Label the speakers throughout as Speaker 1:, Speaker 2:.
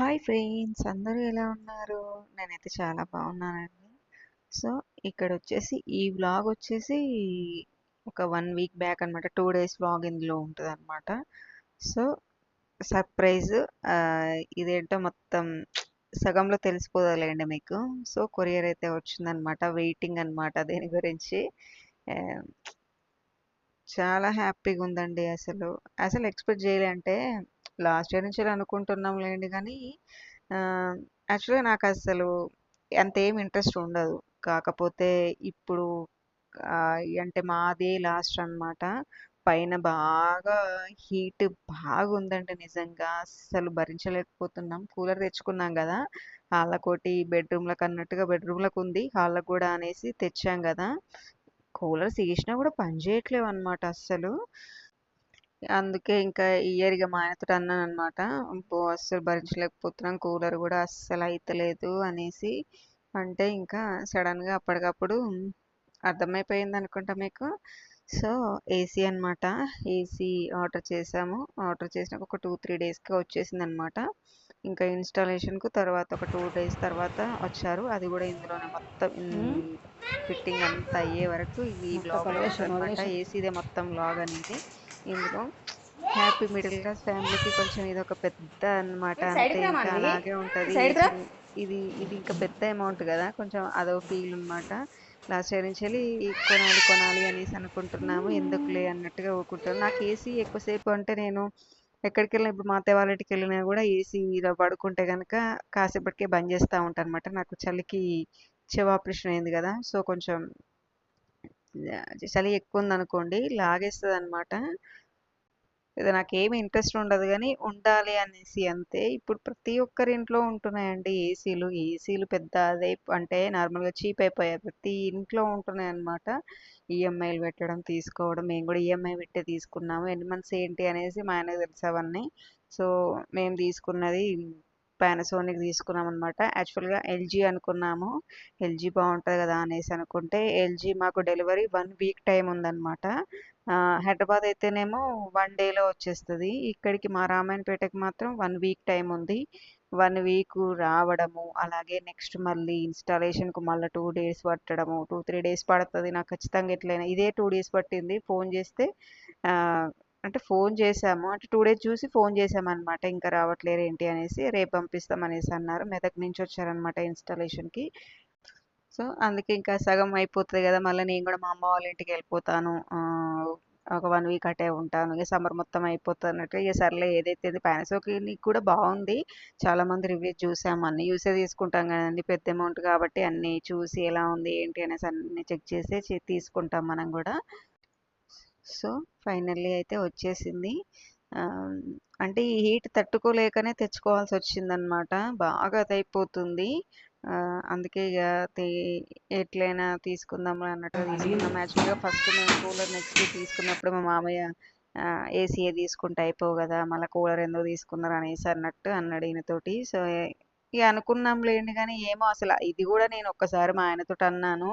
Speaker 1: Hi friends! అందరూ ఎలా ఉన్నారు? నేనైతే చాలా బాగున్నానండి. సో ఇక్కడ వచ్చేసి ఈ వ్లాగ్ వచ్చేసి ఒక వన్ వీక్ బ్యాక్ అనమాట టూ డేస్ వ్లాగ్ ఇందులో ఉంటుంది అనమాట సో సర్ప్రైజ్ ఇదేంటో మొత్తం సగంలో తెలిసిపోదలేండి మీకు. సో కొరియర్ అయితే వచ్చిందనమాట వెయిటింగ్ అనమాట దీని గురించి. చాలా హ్యాపీగా ఉందండి అసలు. అసలు ఎక్స్పెక్ట్ చేయాలంటే లాస్ట్ ఇయర్ నుంచి అనుకుంటున్నాం లేండి కానీ యాక్చువల్గా నాకు అసలు అంత ఏం ఇంట్రెస్ట్ ఉండదు. కాకపోతే ఇప్పుడు అంటే మాదే లాస్ట్ అన్నమాట. పైన బాగా హీట్ బాగా ఉందండి నిజంగా. అసలు భరించలేకపోతున్నాం. కూలర్ తెచ్చుకున్నాం కదా హాళ్ళకోటి బెడ్రూమ్లకు అన్నట్టుగా బెడ్రూమ్లకు ఉంది. హాళ్ళకు కూడా అనేసి తెచ్చాం కదా. కూలర్స్ వేసినా కూడా పని చేయట్లేవు అనమాట అస్సలు. అందుకే ఇంకా ఇయర్ ఇక మా ఆయనతో అన్నాను అనమాట అస్సలు భరించలేకపోతున్నాం కూలర్ కూడా అస్సలు అయితలేదు అనేసి. అంటే ఇంకా సడన్గా అప్పటికప్పుడు అర్థమైపోయింది అనుకుంటా మీకు. సో ఏసీ అన్నమాట. ఏసీ ఆర్డర్ చేసాము. ఆర్డర్ చేసినాక ఒక టూ త్రీ డేస్కి వచ్చేసింది అనమాట ఇంకా ఇన్స్టాలేషన్కు తర్వాత ఒక టూ డేస్ తర్వాత వచ్చారు. అది కూడా ఇందులోనే మొత్తం ఫిట్టింగ్ అంతా అయ్యే వరకు ఈ బ్లాగ్ అనమాట ఏసీదే మొత్తం బ్లాగ్ అనేది. ఇందులో హ్యాపీ మిడిల్ క్లాస్ ఫ్యామిలీకి కొంచెం ఇది ఒక పెద్ద అన్నమాట.
Speaker 2: సైడ్కి
Speaker 1: అంతే ఇంకా. అలాగే ఉంటది. ఇది ఇది ఇంకా పెద్ద అమౌంట్ కదా. కొంచెం అదో ఫీల్ అన్నమాట. లాస్ట్ ఇయర్ నుంచి వెళ్ళి కొనాలి కొనాలి అనేసి అనుకుంటున్నాము. ఎందుకులే అన్నట్టుగా ఊరుకుంటాను నాకు ఏసీ ఎక్కువసేపు అంటే నేను ఎక్కడికి వెళ్ళినా ఇప్పుడు మా అత్తయ్య వాళ్ళ ఇంటికి వెళ్ళినా కూడా ఏసీలో పడుకుంటే కనుక కాసేపటికే బంద్ చేస్తూ ఉంటాను అనమాట నాకు చలికి చెవి ఆపరేషన్ అయింది కదా. సో కొంచెం చలి ఎక్కువ ఉందనుకోండి లాగేస్తుంది అనమాట ఇది నాకు ఏమి ఇంట్రెస్ట్ ఉండదు కానీ ఉండాలి అనేసి అంతే. ఇప్పుడు ప్రతి ఒక్కరి ఇంట్లో ఉంటున్నాయండి ఏసీలు. ఏసీలు పెద్ద అదే అంటే నార్మల్గా చీప్ అయిపోయాయి. ప్రతి ఇంట్లో ఉంటున్నాయి అనమాట ఈఎంఐలు పెట్టడం తీసుకోవడం మేము కూడా ఈఎంఐ పెట్టే తీసుకున్నాము. ఎన్ని మంత్స్ ఏంటి అనేసి మా ఆయనకు తెలుసు అవన్నీ. సో మేము తీసుకున్నది పానాసోనిక్ తీసుకున్నాం అనమాట యాక్చువల్గా ఎల్జీ అనుకున్నాము. ఎల్జీ బాగుంటుంది కదా అనేసి అనుకుంటే ఎల్జీ మాకు డెలివరీ వన్ వీక్ టైం ఉందన్నమాట. హైదరాబాద్ అయితేనేమో వన్ డేలో వచ్చేస్తుంది. ఇక్కడికి మా రామాయణపేటకి మాత్రం వన్ వీక్ టైం ఉంది. వన్ వీక్ రావడము అలాగే నెక్స్ట్ మళ్ళీ ఇన్స్టాలేషన్కు మళ్ళీ టూ డేస్ పట్టడము టూ త్రీ డేస్ పడుతుంది. నాకు ఖచ్చితంగా ఎట్లయినా ఇదే టూ డేస్ పట్టింది. ఫోన్ చేస్తే అంటే ఫోన్ చేసాము అంటే టూ డేస్ చూసి ఫోన్ చేసామన్నమాట ఇంకా రావట్లేరు ఏంటి అనేసి రేపు పంపిస్తాం అనేసి అన్నారు. మెదక్ నుంచి వచ్చారనమాట ఇన్స్టాలేషన్కి. సో అందుకే ఇంకా సగం అయిపోతుంది కదా. మళ్ళీ నేను కూడా మా అమ్మ వాళ్ళ ఇంటికి వెళ్ళిపోతాను. ఒక వన్ వీక్ అటే ఉంటాను. ఇక సమ్మర్ మొత్తం అయిపోతున్నట్టు అన్నట్టు. ఇక సర్లే ఏదైతే పానాసోకి కూడా బాగుంది. చాలా మంది రివ్యూస్ చూసాము. అన్ని యూసే తీసుకుంటాం కదండి. పెద్ద అమౌంట్ కాబట్టి అన్ని చూసి ఎలా ఉంది ఏంటి అనేసి అన్ని చెక్ చేసి తీసుకుంటాం మనం కూడా. సో ఫైనల్లీ అయితే వచ్చేసింది. అంటే ఈ హీట్ తట్టుకోలేకనే తెచ్చుకోవాల్సి వచ్చిందనమాట బాగా అదైపోతుంది అందుకే ఇక ఎట్లయినా తీసుకుందాం అన్నట్టు తీసుకున్నాం. యాక్చువల్గా ఫస్ట్ మేము కూలర్ నెక్స్ట్ తీసుకున్నప్పుడు మా మామయ్య ఏసీఏ తీసుకుంటే అయిపోవు కదా మళ్ళీ కూలర్ ఎందుకు తీసుకున్నారు అనేసి అన్నట్టు అన్నాడు ఈయనతోటి. సో ఇక అనుకున్నాం లేండి కానీ ఏమో అసలు ఇది కూడా నేను ఒక్కసారి మా ఆయనతో అన్నాను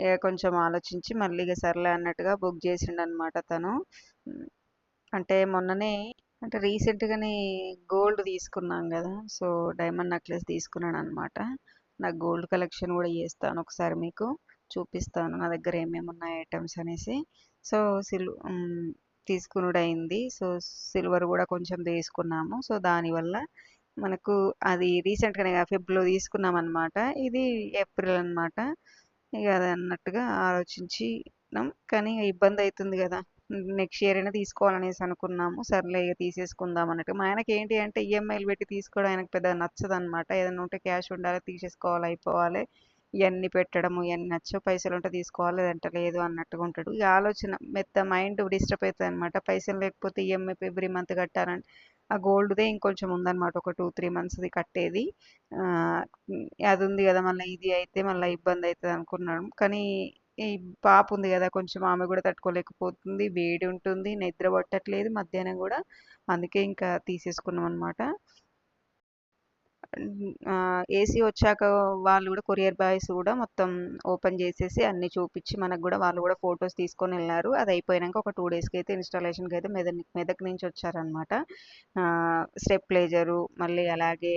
Speaker 1: ఇక కొంచెం ఆలోచించి మళ్ళీ ఇక సర్లే అన్నట్టుగా బుక్ చేసిండు అనమాట తను అంటే మొన్ననే అంటే రీసెంట్గానే గోల్డ్ తీసుకున్నాం కదా సో డైమండ్ నెక్లెస్ తీసుకున్నాను అనమాట నాకు గోల్డ్ కలెక్షన్ కూడా చేస్తాను ఒకసారి మీకు చూపిస్తాను నా దగ్గర ఏమేమి ఉన్నాయి ఐటమ్స్ అనేసి. సో సిల్ తీసుకునుడు అయింది సో సిల్వర్ కూడా కొంచెం తీసుకున్నాము సో దానివల్ల మనకు అది రీసెంట్గానే ఫిబ్లో తీసుకున్నాం అనమాట ఇది ఏప్రిల్ అన్నమాట. ఇక అది అన్నట్టుగా ఆలోచించినాం. కానీ ఇబ్బంది అవుతుంది కదా. నెక్స్ట్ ఇయర్ అయినా తీసుకోవాలనేసి అనుకున్నాము. సర్లే ఇక తీసేసుకుందాం అన్నట్టు. మా ఆయనకి ఏంటి అంటే ఈఎంఐలు పెట్టి తీసుకోవడం ఆయనకు పెద్ద నచ్చదు అనమాట ఏదైనా ఉంటే క్యాష్ ఉండాలి తీసేసుకోవాలి అయిపోవాలి. ఇవన్నీ పెట్టడము ఇవన్నీ నచ్చో పైసలు ఉంటే తీసుకోవాలి లేదంటే లేదు అన్నట్టుగా ఉంటాడు. ఈ ఆలోచన మెత్త మైండ్ డిస్టర్బ్ అవుతుంది అనమాట పైసలు లేకపోతే ఈఎంఐ ఎవ్రీ మంత్ కట్టాలంటే ఆ గోల్డ్దే ఇంకొంచెం ఉందన్నమాట. ఒక టూ త్రీ మంత్స్ది కట్టేది. అది ఉంది కదా మళ్ళీ ఇది అయితే మళ్ళీ ఇబ్బంది అవుతుంది అనుకున్నాను కానీ ఈ పాప ఉంది కదా కొంచెం ఆమె కూడా తట్టుకోలేకపోతుంది వేడి ఉంటుంది నిద్ర పట్టట్లేదు మధ్యాహ్నం కూడా. అందుకే ఇంకా తీసేసుకున్నాం అనమాట ఏసీ వచ్చాక వాళ్ళు కూడా కొరియర్ బాయ్స్ కూడా మొత్తం ఓపెన్ చేసేసి అన్ని చూపించి మనకు కూడా వాళ్ళు కూడా ఫొటోస్ తీసుకొని వెళ్ళారు. అది అయిపోయాక ఒక టూ డేస్కి అయితే ఇన్స్టాలేషన్కి అయితే మెదక్ మెదక్ నుంచి వచ్చారనమాట స్టెప్లైజరు మళ్ళీ అలాగే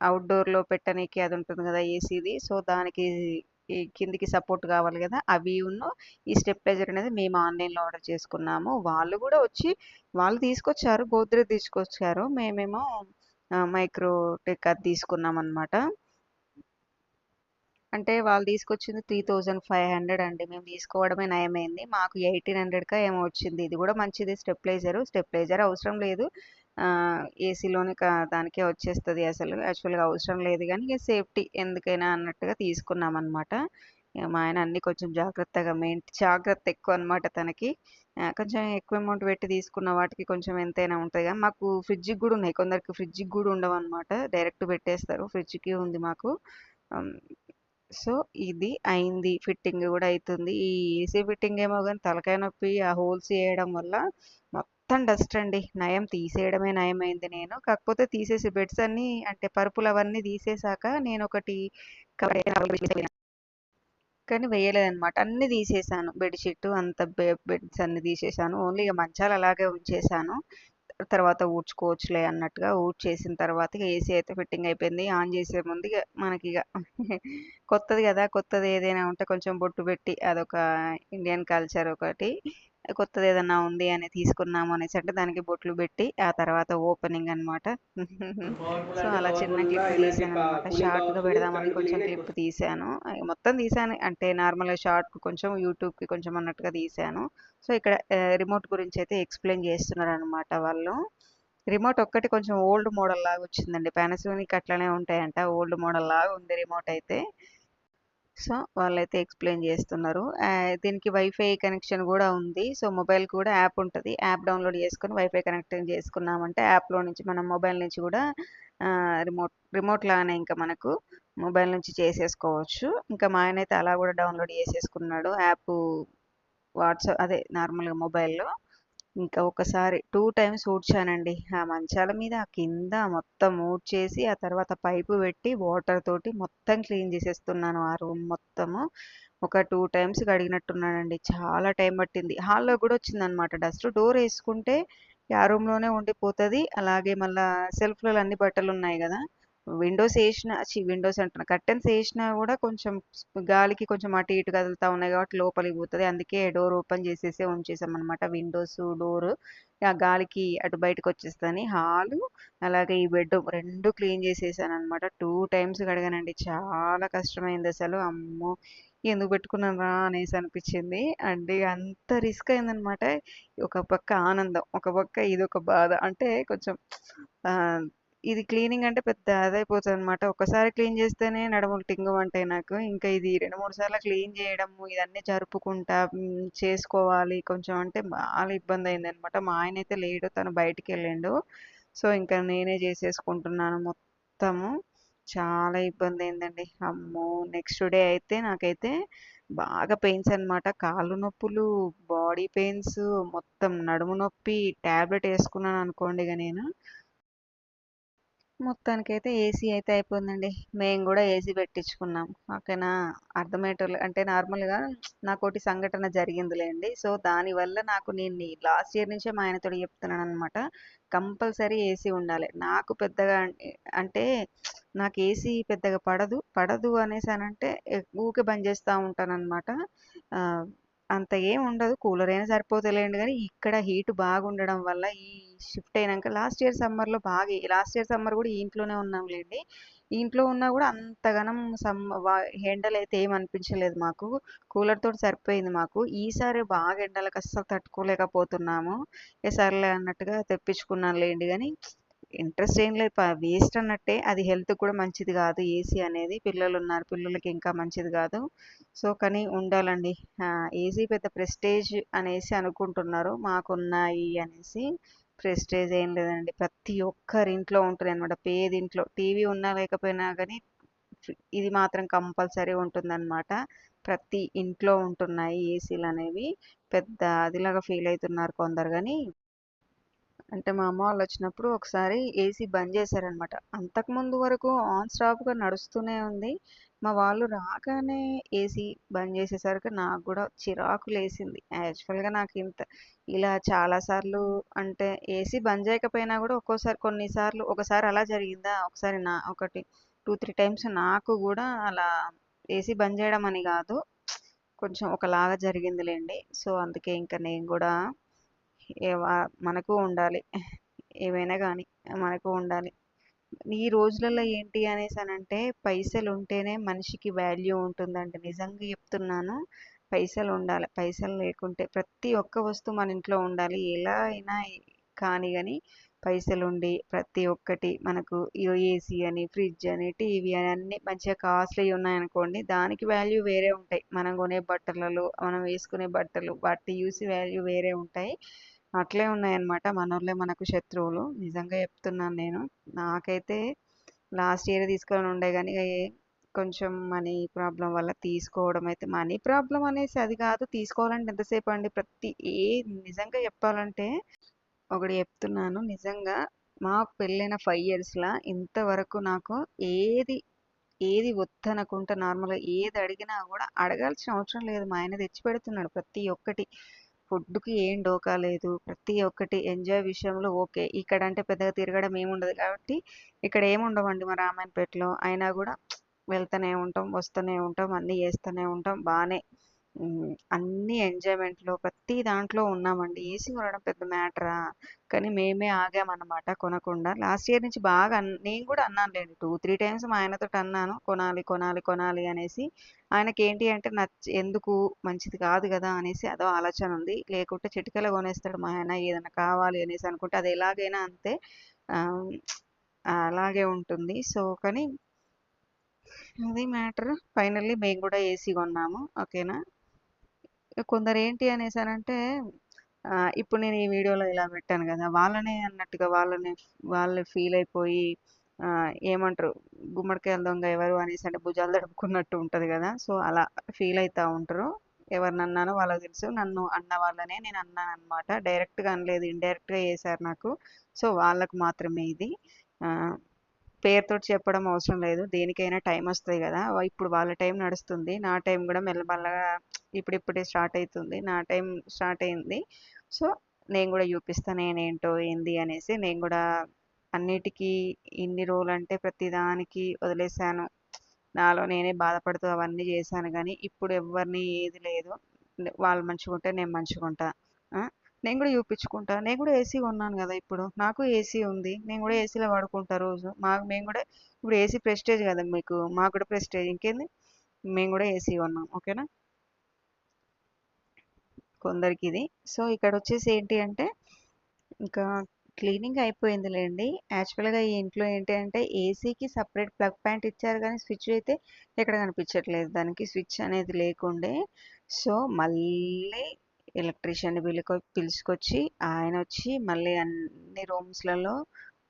Speaker 1: అవుట్డోర్లో పెట్టనీకి అది ఉంటుంది కదా ఏసీది. సో దానికి ఈ కిందికి సపోర్ట్ కావాలి కదా అవి ఉన్న ఈ స్టెప్లైజర్ అనేది మేము ఆన్లైన్లో ఆర్డర్ చేసుకున్నాము. వాళ్ళు కూడా వచ్చి వాళ్ళు తీసుకొచ్చారు గోద్రేజ్ తీసుకొచ్చారు. మేమేమో మైక్రోటెక్ అది తీసుకున్నాం అనమాట అంటే వాళ్ళు తీసుకొచ్చింది త్రీ థౌజండ్ ఫైవ్ హండ్రెడ్ అండి. మేము తీసుకోవడమే నయమైంది. మాకు ఎయిటీన్ హండ్రెడ్కా ఏమో వచ్చింది. ఇది కూడా మంచిది. స్టెప్లైజర్. స్టెప్లైజర్ అవసరం లేదు. ఏసీలోనే దానికే వచ్చేస్తుంది అసలు. యాక్చువల్గా అవసరం లేదు కానీ సేఫ్టీ ఎందుకైనా అన్నట్టుగా తీసుకున్నాం అనమాట మా ఆయన అన్ని కొంచెం జాగ్రత్తగా మెయిన్ జాగ్రత్త ఎక్కువ అనమాట తనకి. కొంచెం ఎక్కువ అమౌంట్ పెట్టి తీసుకున్న వాటికి కొంచెం ఎంతైనా ఉంటుంది. కానీ మాకు ఫ్రిడ్జ్కి కూడా ఉన్నాయి. కొందరికి ఫ్రిడ్జ్కి కూడా ఉండవు అనమాట డైరెక్ట్ పెట్టేస్తారు. ఫ్రిడ్జ్కి ఉంది మాకు. సో ఇది అయింది. ఫిట్టింగ్ కూడా అవుతుంది ఈ ఏసీ ఫిట్టింగ్ ఏమో కానీ తలకాయ నొప్పి ఆ హోల్స్ వేయడం వల్ల మొత్తం డస్ట్ అండి. నయం తీసేయడమే నయం అయింది నేను. కాకపోతే తీసేసి బెడ్స్ అన్నీ అంటే పరుపులు అవన్నీ తీసేసాక నేను ఒకటి కానీ వేయలేదనమాట అన్ని తీసేసాను. బెడ్షీట్ అంత బెడ్స్ అన్ని తీసేసాను. ఓన్లీ ఇక మంచాలు అలాగే ఉంచేసాను. తర్వాత ఊడ్చుకోవచ్చులే అన్నట్టుగా ఊడ్చేసిన తర్వాత ఇక ఏసీ అయితే ఫిట్టింగ్ అయిపోయింది. ఆన్ చేసే ముందు ఇక మనకి ఇక కొత్తది కదా కొత్తది ఏదైనా ఉంటే కొంచెం బొట్టు పెట్టి అదొక ఇండియన్ కల్చర్ ఒకటి. కొత్తది ఏదన్నా ఉంది అని తీసుకున్నాము అనేసి అంటే దానికి బొట్లు పెట్టి ఆ తర్వాత ఓపెనింగ్ అనమాట సో అలా చిన్న క్లిప్ తీసాను అనమాట షార్ట్గా పెడదామని కొంచెం క్లిప్ తీసాను. మొత్తం తీసాను. అంటే నార్మల్గా షార్ట్ కొంచెం యూట్యూబ్కి కొంచెం అన్నట్టుగా తీసాను. సో ఇక్కడ రిమోట్ గురించి అయితే ఎక్స్ప్లెయిన్ చేస్తున్నారు అనమాట వాళ్ళు. రిమోట్ ఒక్కటి కొంచెం ఓల్డ్ మోడల్ లాగా వచ్చిందండి. పానాసోనిక్ అట్లనే ఉంటాయంట. ఓల్డ్ మోడల్ లాగా ఉంది రిమోట్ అయితే. సో వాళ్ళైతే ఎక్స్ప్లెయిన్ చేస్తున్నారు. దీనికి వైఫై కనెక్షన్ కూడా ఉంది. సో మొబైల్ కూడా యాప్ ఉంటుంది. యాప్ డౌన్లోడ్ చేసుకొని వైఫై కనెక్ట్ చేసుకున్నామంటే యాప్లో నుంచి మనం మొబైల్ నుంచి కూడా రిమోట్ రిమోట్ లాగానే ఇంకా మనకు మొబైల్ నుంచి చేసేసుకోవచ్చు. ఇంకా మా ఆయన అయితే అలా కూడా డౌన్లోడ్ చేసేసుకున్నాడు. యాప్ వాట్సాప్ అదే నార్మల్గా మొబైల్లో. ఇంకా ఒకసారి టూ టైమ్స్ ఊడ్చానండి. ఆ మంచాల మీద కింద మొత్తం ఊడ్చేసి ఆ తర్వాత పైపు పెట్టి వాటర్ తోటి మొత్తం క్లీన్ చేసేస్తున్నాను. ఆ రూమ్ మొత్తము ఒక టూ టైమ్స్ కడిగినట్టున్నానండి. చాలా టైం పట్టింది. హాల్లో కూడా వచ్చిందనమాట. డస్ట్ డోర్ వేసుకుంటే ఆ రూమ్లోనే ఉండిపోతుంది. అలాగే మళ్ళీ సెల్ఫ్లలో అన్ని బట్టలు ఉన్నాయి కదా. విండోస్ వేసిన చి విండోస్ అంటున్నా కర్టెన్స్ వేసినా కూడా కొంచెం గాలికి కొంచెం అటు ఇటు కదులుతూ ఉన్నాయి కాబట్టి లోపలికి పోతుంది. అందుకే డోర్ ఓపెన్ చేసేసి ఉంచేసాం అనమాట విండోస్ డోర్ ఆ గాలికి అటు బయటకు వచ్చేస్తాని హాలు అలాగే ఈ బెడ్ రెండు క్లీన్ చేసేసాను అనమాట టూ టైమ్స్ కడగానండి. చాలా కష్టమైంది అసలు. అమ్మో ఎందుకు పెట్టుకున్నాను రా అనేసి అనిపించింది. అంటే అంత రిస్క్ అయిందనమాట ఒక పక్క ఆనందం ఒక పక్క ఇది ఒక బాధ. అంటే కొంచెం ఇది క్లీనింగ్ అంటే పెద్ద అదైపోతుంది అనమాట ఒకసారి క్లీన్ చేస్తేనే నడుములు టింగమంటాయి నాకు. ఇంకా ఇది రెండు మూడు సార్లు క్లీన్ చేయడము ఇదన్నీ జరుపుకుంటా చేసుకోవాలి కొంచెం అంటే బాగా ఇబ్బంది అయింది అనమాట మా ఆయన అయితే లేడు తను బయటికి వెళ్ళిండు సో ఇంకా నేనే చేసేసుకుంటున్నాను మొత్తము. చాలా ఇబ్బంది అయిందండి అమ్మో! నెక్స్ట్ డే అయితే నాకైతే బాగా పెయిన్స్ అనమాట కాళ్ళు నొప్పులు బాడీ పెయిన్స్ మొత్తం నడుము నొప్పి ట్యాబ్లెట్ వేసుకున్నాను అనుకోండి ఇక నేను. మొత్తానికైతే ఏసీ అయితే అయిపోయిందండి. మేము కూడా ఏసీ పెట్టించుకున్నాం. ఓకేనా? అర్థమయ్యేటోళ్ళు అంటే నార్మల్గా నాకు ఒకటి సంఘటన జరిగిందిలేండి. సో దానివల్ల నాకు నేను లాస్ట్ ఇయర్ నుంచే మా ఆయనతో చెప్తున్నాను అనమాట కంపల్సరీ ఏసీ ఉండాలి. నాకు పెద్దగా అంటే నాకు ఏసీ పెద్దగా పడదు పడదు అనేసి అనంటే ఊకే బంద్ చేస్తూ ఉంటాను అనమాట అంత ఏం ఉండదు. కూలర్ అయినా సరిపోతలేండి కానీ ఇక్కడ హీట్ బాగుండడం వల్ల ఈ షిఫ్ట్ అయినాక లాస్ట్ ఇయర్ సమ్మర్లో బాగా లాస్ట్ ఇయర్ సమ్మర్ కూడా ఈ ఇంట్లోనే ఉన్నాంలేండి. ఇంట్లో ఉన్నా కూడా అంతగానం సమ్ ఎండలు అయితే ఏం అనిపించలేదు మాకు. కూలర్ తోటి సరిపోయింది మాకు. ఈసారి బాగా ఎండలకు అస్సలు తట్టుకోలేకపోతున్నాము. ఏ సర్లే అన్నట్టుగా తెప్పించుకున్నాను లేండి కానీ ఇంట్రెస్ట్ ఏం లేదు. వేస్ట్ అన్నట్టే అది హెల్త్ కూడా మంచిది కాదు. ఏసీ అనేది పిల్లలు ఉన్నారు పిల్లలకి ఇంకా మంచిది కాదు. సో కానీ ఉండాలండి. ఏసీ పెద్ద ప్రెస్టేజ్ అనేసి అనుకుంటున్నారు. మాకున్నాయి అనేసి ప్రెస్టేజ్ ఏం లేదండి. ప్రతి ఒక్కరి ఇంట్లో ఉంటుంది అనమాట పేదింట్లో టీవీ ఉన్నా లేకపోయినా కానీ ఇది మాత్రం కంపల్సరీ ఉంటుందన్నమాట. ప్రతి ఇంట్లో ఉంటున్నాయి ఏసీలు అనేవి పెద్ద అదిలాగా ఫీల్ అవుతున్నారు కొందరు కానీ అంటే మా అమ్మ వాళ్ళు వచ్చినప్పుడు ఒకసారి ఏసీ బంద్ చేశారనమాట. అంతకుముందు వరకు ఆన్ స్టాప్గా నడుస్తూనే ఉంది. మా వాళ్ళు రాగానే ఏసీ బంద్ చేసేసరికి నాకు కూడా చిరాకు లేసింది. యాక్చువల్గా నాకు ఇంత ఇలా చాలాసార్లు అంటే ఏసీ బంద్ చేయకపోయినా కూడా ఒక్కోసారి కొన్నిసార్లు ఒకసారి అలా జరిగిందా? ఒకసారి నా ఒకటి టూ త్రీ టైమ్స్ నాకు కూడా అలా ఏసీ బంద్ చేయడం అని కాదు. కొంచెం ఒకలాగా జరిగిందిలేండి. సో అందుకే ఇంకా నేను కూడా మనకు ఉండాలి. ఏవైనా కానీ మనకు ఉండాలి. ఈ రోజులలో ఏంటి అనేసి అని అంటే పైసలు ఉంటేనే మనిషికి వాల్యూ ఉంటుందండి. నిజంగా చెప్తున్నాను పైసలు ఉండాలి పైసలు లేకుంటే ప్రతి ఒక్క వస్తువు మన ఇంట్లో ఉండాలి. ఎలా అయినా కానీ కానీ పైసలు ఉండి ప్రతి ఒక్కటి మనకు ఏసీ అని ఫ్రిడ్జ్ అని టీవీ అని అన్నీ మంచిగా కాస్ట్లీ ఉన్నాయనుకోండి దానికి వాల్యూ వేరే ఉంటాయి. మనం కొనే బట్టలలో మనం వేసుకునే బట్టలు వాటి చూసి వాల్యూ వేరే ఉంటాయి. అట్లే ఉన్నాయన్నమాట మనోళ్ళే మనకు శత్రువులు. నిజంగా చెప్తున్నాను నేను. నాకైతే లాస్ట్ ఇయర్ తీసుకొని ఉండే కానీ కొంచెం మనీ ప్రాబ్లం వల్ల తీసుకోవడం అయితే మనీ ప్రాబ్లం అనేసి అది కాదు. తీసుకోవాలంటే ఎంతసేపు అండి? ప్రతి ఏ నిజంగా చెప్పాలంటే ఒకటి చెప్తున్నాను. నిజంగా మా పెళ్ళైన ఫైవ్ ఇయర్స్లో ఇంతవరకు నాకు ఏది ఏది వద్దనకుంటే నార్మల్గా ఏది అడిగినా కూడా అడగాల్సిన అవసరం లేదు. మా ఆయన తెచ్చి పెడుతున్నాడు ప్రతి ఒక్కటి. ఫుడ్కి ఏం డోకా లేదు. ప్రతి ఒక్కటి ఎంజాయ్ విషయంలో ఓకే. ఇక్కడ అంటే పెద్దగా తిరగడం ఏముండదు కాబట్టి ఇక్కడ ఏముండవండి మా రామాయణపేటలో. అయినా కూడా వెళ్తూనే ఉంటాం వస్తూనే ఉంటాం అన్నీ చేస్తూనే ఉంటాం. బాగానే అన్ని ఎంజాయ్మెంట్లో ప్రతి దాంట్లో ఉన్నామండి. ఏసీ కొనడం పెద్ద మ్యాటరా? కానీ మేమే ఆగామన్నమాట కొనకుండా. లాస్ట్ ఇయర్ నుంచి బాగా అన్- నేను కూడా అన్నాను లేండి టూ త్రీ టైమ్స్ మా ఆయనతో అన్నాను కొనాలి కొనాలి కొనాలి అనేసి. ఆయనకి ఏంటి అంటే నచ్చ ఎందుకు? మంచిది కాదు కదా అనేసి అదో ఆలోచన ఉంది. లేకుంటే చిటికలో కొనేస్తాడు మా ఆయన ఏదైనా కావాలి అనేసి అనుకుంటే అది ఎలాగైనా అంతే. అలాగే ఉంటుంది. సో కానీ అది మ్యాటర్. ఫైనల్లీ మేము కూడా ఏసీ కొన్నాము. ఓకేనా? కొందరు ఏంటి అనేసానంటే ఇప్పుడు నేను ఈ వీడియోలో ఇలా పెట్టాను కదా వాళ్ళనే అన్నట్టుగా వాళ్ళని వాళ్ళు ఫీల్ అయిపోయి ఏమంటారు గుమ్మడికాయల దొంగ ఎవరు అనేసి అంటే భుజాలు తడుపుకున్నట్టు ఉంటుంది కదా సో అలా ఫీల్ అవుతూ ఉంటారు. ఎవరిని అన్నానో వాళ్ళకి తెలుసు నన్ను అన్న వాళ్ళనే నేను అన్నాను అనమాట డైరెక్ట్గా అనలేదు ఇండైరెక్ట్గా చేశారు నాకు. సో వాళ్ళకు మాత్రమే ఇది. పేరుతో చెప్పడం అవసరం లేదు. దేనికైనా టైం వస్తుంది కదా. ఇప్పుడు వాళ్ళ టైం నడుస్తుంది. నా టైం కూడా మెల్లమెల్లగా ఇప్పుడిప్పుడే స్టార్ట్ అవుతుంది నా టైం స్టార్ట్ అయింది. సో నేను కూడా చూపిస్తా నేనేంటో ఏంది అనేసి నేను కూడా అన్నిటికీ ఇన్ని రోజులు అంటే ప్రతిదానికి వదిలేసాను నాలో నేనే బాధపడుతూ అవన్నీ చేశాను. కానీ ఇప్పుడు ఎవరిని ఏది లేదు. వాళ్ళు మంచిగా ఉంటే నేను మంచిగా ఉంటా నేను కూడా చూపించుకుంటా. నేను కూడా ఏసీ కొన్నాను కదా ఇప్పుడు. నాకు ఏసీ ఉంది. నేను కూడా ఏసీలో పడుకుంటా రోజు. మాకు మేము కూడా ఇప్పుడు ఏసీ ప్రెస్టేజ్ కదా మీకు. మాకు కూడా ప్రెస్టేజ్. ఇంకేంది? మేము కూడా ఏసీ కొన్నాం. ఓకేనా? కొందరికి ఇది. సో ఇక్కడ వచ్చేసి ఏంటి అంటే ఇంకా క్లీనింగ్ అయిపోయిందిలేండి. యాక్చువల్గా ఈ ఇంట్లో ఏంటి అంటే ఏసీకి సపరేట్ ప్లగ్ ప్యాంట్ ఇచ్చారు కానీ స్విచ్ అయితే ఎక్కడ కనిపించట్లేదు. దానికి స్విచ్ అనేది లేకుండే. సో మళ్ళీ ఎలక్ట్రీషియన్ పిలుకొ పిలుచుకొచ్చి ఆయన వచ్చి మళ్ళీ అన్ని రూమ్స్లలో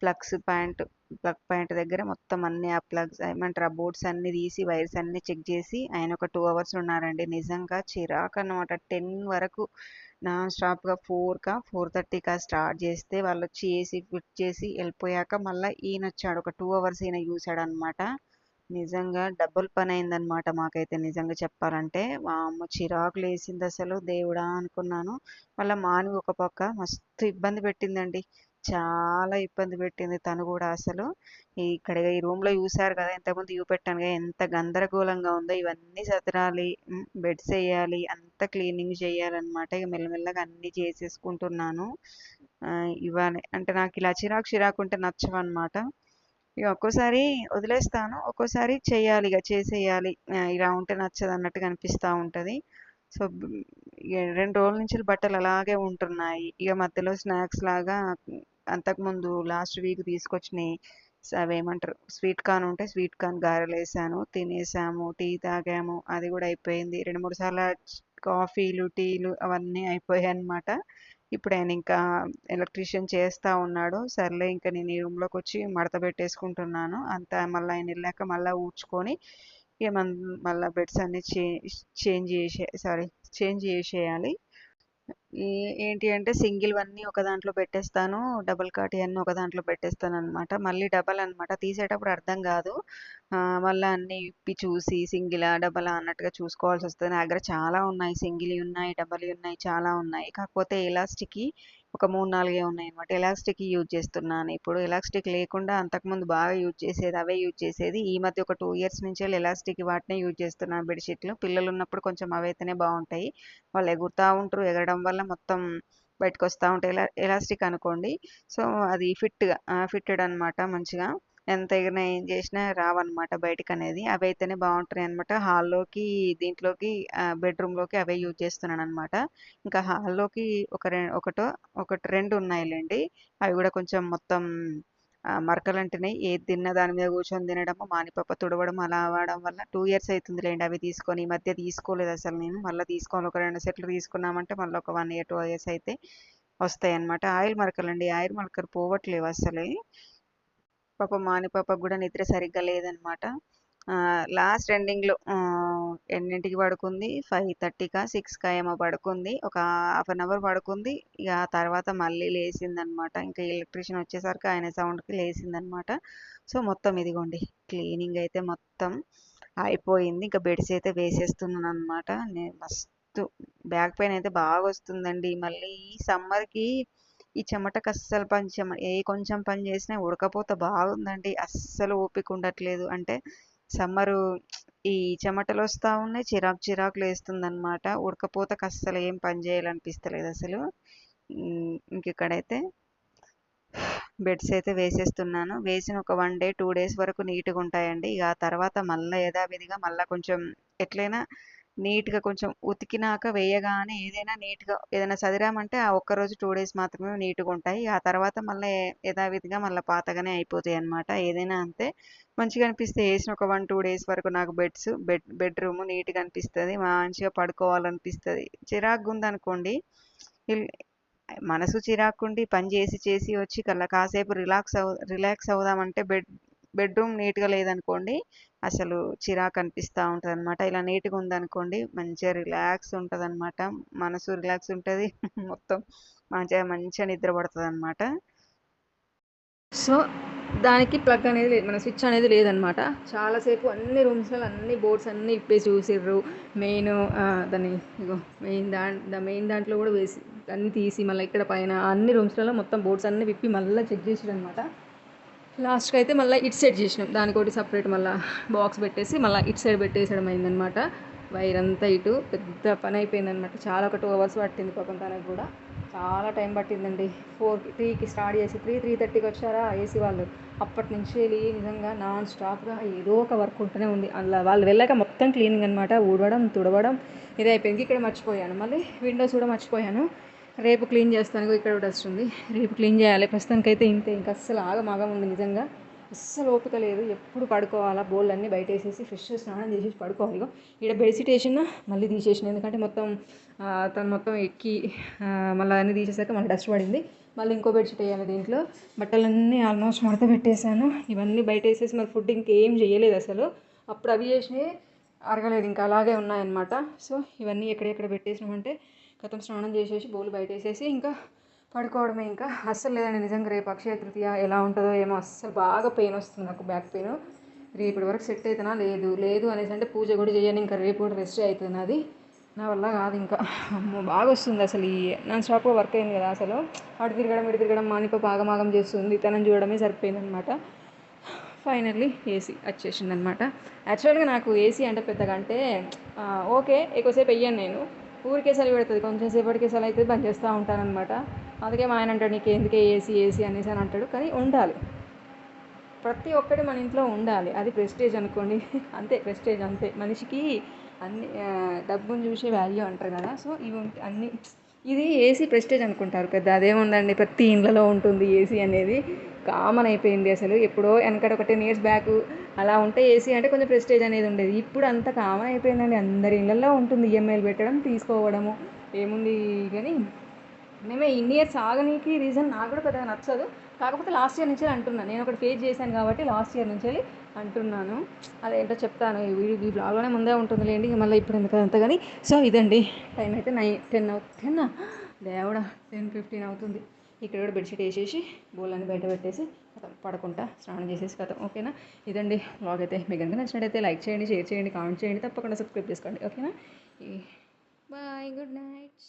Speaker 1: ప్లగ్స్ పాయింట్ ప్లగ్ పాయింట్ దగ్గర మొత్తం అన్ని ఆ ప్లగ్స్ ఏమంటారు ఆ బోర్డ్స్ అన్ని తీసి వైర్స్ అన్ని చెక్ చేసి ఆయన ఒక టూ అవర్స్ ఉన్నారండి. నిజంగా చిరాకు అనమాట టెన్ వరకు నాన్ స్టాప్గా ఫోర్కా ఫోర్ థర్టీకా స్టార్ట్ చేస్తే వాళ్ళు వచ్చి ఏసీ ఫిట్ చేసి వెళ్ళిపోయాక మళ్ళీ ఈయన వచ్చాడు ఒక టూ అవర్స్ ఈయన చూశాడు అనమాట నిజంగా డబుల్ పని అయిందనమాట మాకైతే నిజంగా చెప్పాలంటే. మా అమ్మ చిరాకు లేసింది అసలు దేవుడా అనుకున్నాను. మళ్ళీ మాని ఒక పక్క మస్తు ఇబ్బంది పెట్టిందండి. చాలా ఇబ్బంది పెట్టింది తను కూడా అసలు. ఇక్కడ ఈ రూమ్లో చూసారు కదా ఇంతకుముందు చూపెట్టాను కదా ఎంత గందరగోళంగా ఉందో. ఇవన్నీ సదరాలి బెడ్స్ వేయాలి అంత క్లీనింగ్ చేయాలన్నమాట. ఇక మెల్లమెల్లగా అన్ని చేసేసుకుంటున్నాను. ఇవాళ అంటే నాకు ఇలా చిరాకు చిరాకు ఉంటే నచ్చవన్నమాట. ఇక ఒక్కోసారి వదిలేస్తాను. ఒక్కోసారి చేయాలి ఇక చేసేయాలి. ఇలా ఉంటే నచ్చదు అన్నట్టుగా అనిపిస్తూ ఉంటుంది. సో ఇక రెండు రోజుల నుంచి బట్టలు అలాగే ఉంటున్నాయి. ఇక మధ్యలో స్నాక్స్ లాగా అంతకుముందు లాస్ట్ వీక్ తీసుకొచ్చినాయి. అవి అవేమంటారు? స్వీట్ కార్న్ ఉంటే స్వీట్ కార్న్ గారెలు వేసాను తినేసాము టీ తాగాము అది కూడా అయిపోయింది. రెండు మూడు సార్లు కాఫీలు టీలు అవన్నీ అయిపోయాయి అన్నమాట ఇప్పుడు ఆయన ఇంకా ఎలక్ట్రీషియన్ చేస్తా ఉన్నాడు. సర్లే ఇంకా నేను ఈ రూమ్లోకి వచ్చి మడత పెట్టేసుకుంటున్నాను. అంతా మళ్ళీ ఆయన వెళ్ళాక మళ్ళీ ఊడ్చుకొని ఇక మళ్ళీ బెడ్స్ అన్ని చే చేంజ్ చేసే సారీ చేంజ్ చేసేయాలి. ఏంటి అంటే సింగిల్ అన్నీ ఒక దాంట్లో పెట్టేస్తాను. డబుల్ ఇవన్నీ ఒక దాంట్లో పెట్టేస్తాను అనమాట మళ్ళీ డబల్ అనమాట. తీసేటప్పుడు అర్థం కాదు మళ్ళీ అన్నీ ఇప్పి చూసి సింగిలా, డబలా అన్నట్టుగా చూసుకోవాల్సొస్తది. నా దగ్గర చాలా ఉన్నాయి. సింగిల్ ఉన్నాయి, డబల్ ఉన్నాయి, చాలా ఉన్నాయి. కాకపోతే ఎలాస్టిక్‌యి ఒక మూడు నాలుగే ఉన్నాయి అనమాట ఎలాస్టిక్ యూజ్ చేస్తున్నాను ఇప్పుడు. ఎలాస్టిక్ లేకుండా అంతకుముందు బాగా యూజ్ చేసేది. అవే యూజ్ చేసేది. ఈ మధ్య ఒక టూ ఇయర్స్ నుంచి ఎలాస్టిక్ వాటినే యూజ్ చేస్తున్నాను బెడ్‌షీట్‌లు. పిల్లలు ఉన్నప్పుడు కొంచెం అవైతేనే బాగుంటాయి వాళ్ళు ఎగురుతూ ఉంటారు. ఎగరడం వల్ల మొత్తం బయటకొస్తా ఉంటాయి. ఎలా ఎలాస్టిక్ అనుకోండి. సో, అది ఫిట్‌గా ఫిట్టెడ్ అనమాట మంచిగా. ఎంత ఎగిరినా ఏం చేసినా రావన్నమాట బయటకు అనేది అవి అయితేనే అవైతేనే బావుంటున్నాయన్నమాట. హాల్‌లోకి, దీంట్లోకి బెడ్‌రూమ్‌లోకి అవే యూజ్ చేస్తున్నాను అనమాట ఇంకా హాల్‌లోకి ఒక రె ఒకటో ఒకటి రెండు ఉన్నాయిలేండి అవి కూడా కొంచెం మొత్తం మరకలంటున్నాయి ఏది తిన్నా దాని మీద కూర్చొని తినడము, మానిపప్ప తుడవడం అలా అవ్వడం వల్ల టూ ఇయర్స్ అవుతుంది లేండి అవి తీసుకొని. ఈ మధ్య తీసుకోలేదు అసలు నేను. మళ్ళీ తీసుకోవాలి. ఒక రెండు సెట్లు తీసుకున్నామంటే మళ్ళీ ఒక వన్ ఇయర్, టూ ఇయర్స్ అయితే వస్తాయి అన్నమాట ఆయిల్ మరకలండి. ఆయిల్ మరకలు పోవట్లేవు అసలే పాపం మానిపాపకు కూడా నిద్ర సరిగ్గా లేదనమాట. లాస్ట్ ఎండింగ్‌లో ఎన్నింటికి పడుకుంది? 5:30కా, 6కా ఏమో పడుకుంది. ఒక హాఫ్ అన్ అవర్ పడుకుంది. ఇక ఆ తర్వాత మళ్ళీ లేచిందనమాట ఇంకా ఎలక్ట్రీషియన్ వచ్చేసరికి ఆయన సౌండ్‌కి లేసిందనమాట. సో, మొత్తం ఇదిగోండి క్లీనింగ్ అయితే మొత్తం అయిపోయింది. ఇంకా బెడ్స్ అయితే వేసేస్తున్నాను అనమాట నేను మస్తు బ్యాక్ పెయిన్ అయితే బాగా వస్తుందండి మళ్ళీ ఈ సమ్మర్‌కి ఈ చెమటకు అస్సలు పని చెమ ఏ కొంచెం పని చేసినా ఉడకపోత బాగుందండి. అస్సలు ఓపిక ఉండట్లేదు. అంటే సమ్మరు ఈ చెమటలు వస్తూ ఉన్నాయి. చిరాకు చిరాకులు వేస్తుందన్నమాట ఉడకపోతకు అస్సలు ఏం పని చేయాలనిపిస్తలేదసలు. హ్మ్. ఇంకిక్కడైతే బెడ్స్ అయితే వేసేస్తున్నాను. వేసిన ఒక వన్ డే, టూ డేస్ వరకు నీట్‌గుంటాయండి. ఇక ఆ తర్వాత మళ్ళీ యథావిధిగా మళ్ళీ కొంచెం ఎట్లైనా నీట్‌గా కొంచెం ఉతికినాక వేయగానే ఏదైనా నీట్‌గా ఏదైనా చదిరామంటే ఆ ఒక్కరోజు టూ డేస్ మాత్రమే నీట్గా ఉంటాయి. ఆ తర్వాత మళ్ళీ యథావిధిగా మళ్ళీ పాతగానే అయిపోతాయి అనమాట ఏదైనా అంతే. మంచిగా అనిపిస్తే వేసిన ఒక 1, 2 డేస్ వరకు నాకు బెడ్స్ బెడ్ బెడ్‌రూము నీట్‌గా అనిపిస్తుంది. మంచిగా పడుకోవాలనిపిస్తుంది. చిరాకు ఉందనుకోండి మనసు చిరాకుండి పని చేసి చేసి వచ్చి కల్లా కాసేపు రిలాక్స్ అవు రిలాక్స్ అవుదామంటే బెడ్ బెడ్‌రూమ్ నీట్‌గా లేదనుకోండి అసలు చిరాకు అనిపిస్తూ ఉంటుంది అనమాట ఇలా నీట్‌గా ఉందనుకోండి మంచిగా రిలాక్స్ ఉంటదనమాట. మనసు రిలాక్స్ ఉంటుంది మొత్తం మంచిగా మంచిగా నిద్ర పడుతుంది అనమాట సో, దానికి ప్లగ్ అనేది లేదు. మన స్విచ్ అనేది లేదనమాట. చాలా సేపు అన్ని రూమ్స్‌లలో అన్ని బోర్డ్స్ అన్నీ ఇప్పేసి చూసిర్రు. మెయిన్ దాన్ని ఇగో మెయిన్ దా మెయిన్ దాంట్లో కూడా వేసి అన్నీ తీసి మళ్ళీ ఇక్కడ పైన అన్ని రూమ్స్‌లలో మొత్తం బోర్డ్స్ అన్నీ విప్పి మళ్ళీ చెక్ చేసిర్రనమాట. లాస్ట్‌కి అయితే మళ్ళీ ఇటు సైడ్ చేసినాం. దానికోటి సపరేట్ మళ్ళీ బాక్స్ పెట్టేసి మళ్ళీ ఇటు సైడ్ పెట్టేసడం అయిందనమాట. వైర్ అంతా ఇటు పెద్ద పని అయిపోయిందనమాట. చాలా ఒక టూ అవర్స్ పట్టింది పాపం తనకు కూడా. చాలా టైం పట్టిందండి. 4కి 3కి స్టార్ట్ చేసి 3, 3:30కి వచ్చారా ఏసీ వాళ్ళు. అప్పటి వెళ్ళి నిజంగా నాన్ స్టాప్‌గా ఏదో ఒక వర్క్ ఉంటూనే ఉంది. అందులో వాళ్ళు వెళ్ళాక మొత్తం క్లీనింగ్ అనమాట. ఊడవడం, తుడవడం ఇదే అయిపోయింది. ఇక్కడ మర్చిపోయాను. మళ్ళీ విండోస్ కూడా మర్చిపోయాను. రేపు క్లీన్ చేస్తాను. ఇక్కడ డస్ట్ ఉంది. రేపు క్లీన్ చేయాలి. ప్రస్తుతానికైతే ఇంతే. ఇంకా అస్సలు ఆగమాగం ఉంది నిజంగా. అస్సలు ఓపిక లేదు. ఎప్పుడు పడుకోవాలా బోళ్ళన్నీ బయటేసేసి ఫ్రెష్ స్నానం చేసేసి పడుకోవాలి. ఇగో ఈడ బెడ్‌షీట్ వేసిన మళ్ళీ తీసేసిన. ఎందుకంటే మొత్తం తను మొత్తం ఎక్కి మళ్ళీ అన్నీ తీసేసాక మళ్ళీ డస్ట్ పడింది. మళ్ళీ ఇంకో బెడ్‌షీట్ వేయాలి దీంట్లో. బట్టలన్నీ ఆల్మోస్ట్ మడత పెట్టేశాను ఇవన్నీ బయటేసేసి మరి ఫుడ్ ఇంకేం చేయలేదు అసలు. అప్పుడు అవి చేసినవి అరగలేదు. ఇంకా అలాగే ఉన్నాయన్నమాట. సో, ఇవన్నీ ఎక్కడెక్కడ పెట్టేసినామంటే గతం స్నానం చేసేసి బోళ్ళు బయటేసేసి ఇంకా పడుకోవడమే ఇంకా. అస్సలు లేదండి నిజంగా రేపు అక్షయ తృతీయ ఎలా ఉంటుందో ఏమో అస్సలు బాగా పెయిన్ వస్తుంది నాకు బ్యాక్ పెయిన్. రేపటి వరకు సెట్ అవుతున్నా లేదు. లేదు అనేసి అంటే పూజ కూడా చేయను. ఇంకా రేపు కూడా రెస్ట్ అవుతుంది నాది. నా వల్ల కాదు ఇంకా. అమ్మో! బాగా వస్తుంది అసలు ఈ నాన్ స్టాప్‌గా వర్క్ అయింది కదా అసలు. అటు తిరగడం, ఇటు తిరగడం మానిపాప పాగమాగం చేస్తుంది. తనని చూడడమే సరిపోయిందనమాట. Finally AC వచ్చేసిందనమాట. యాక్చువల్‌గా నాకు ఏసీ అంటే పెద్దగా అంటే ఓకే. ఎక్కువసేపు వెయ్యాను నేను. ఊరికే చలి పెడుతుంది కొంచెం సేపటికే చలి అయితది బంద్ ఉంటాను అనమాట అందుకే మా ఆయన అంటాడు నీకెందుకే ఏసీ ఏసీ అనేసి అని అంటాడు. కానీ ఉండాలి. ప్రతి ఒక్కటి మన ఇంట్లో ఉండాలి. అది ప్రెస్టేజ్ అనుకోండి. అంతే ప్రెస్టేజ్ అంతే. మనిషికి అన్ని డబ్బును డబ్బుని చూసే వాల్యూ అంటారు కదా! సో, ఇవి అన్ని ఇది ఏసీ ప్రెస్టేజ్ అనుకుంటారు పెద్ద అదేముందండి ప్రతి ఇండ్లలో ఉంటుంది ఏసీ అనేది. కామన్ అయిపోయింది అసలు. ఎప్పుడో వెనకట ఒక 10 ఇయర్స్ బ్యాక్ అలా ఉంటే ఏసీ అంటే కొంచెం ప్రెస్టేజ్ అనేది ఉండేది. ఇప్పుడు అంత కామన్ అయిపోయిందండి. అందరి ఇళ్ళల్లో ఉంటుంది. ఈఎంఐలు పెట్టడం, తీసుకోవడము. ఏముంది కానీ మేమే ఇన్ని ఇయర్స్ ఆగనీకి రీజన్ నాకు కూడా పెద్దగా నచ్చదు. కాకపోతే లాస్ట్ ఇయర్ నుంచే అంటున్నాను నేను ఒకటి ఫేస్ చేశాను కాబట్టి లాస్ట్ ఇయర్ నుంచి అంటున్నాను. అదేంటో చెప్తాను. ఈ వీడియో ఈ బ్లాగ్‌లోనే ముందే ఉంటుందిలేండి. లేండి మళ్ళీ ఇప్పుడు ఎందుకు అంత కానీ సో, ఇదండి. టైం అయితే నైన్ టెన్ అవు 10ఆ?
Speaker 2: దేవుడా టెన్ ఫిఫ్టీన్ అవుతుంది ఇక్కడ కూడా బెడ్షీట్ వేసేసి బోళ్ళని బయట పెట్టేసి పడకుండా స్నానం చేసేసి కథం. ఓకేనా? ఇదండి బ్లాగ్ అయితే. మీకు కనుక నచ్చినట్టయితే లైక్ చేయండి షేర్ చేయండి కామెంట్ చేయండి తప్పకుండా సబ్స్క్రైబ్ చేసుకోండి. ఓకేనా? Bye good night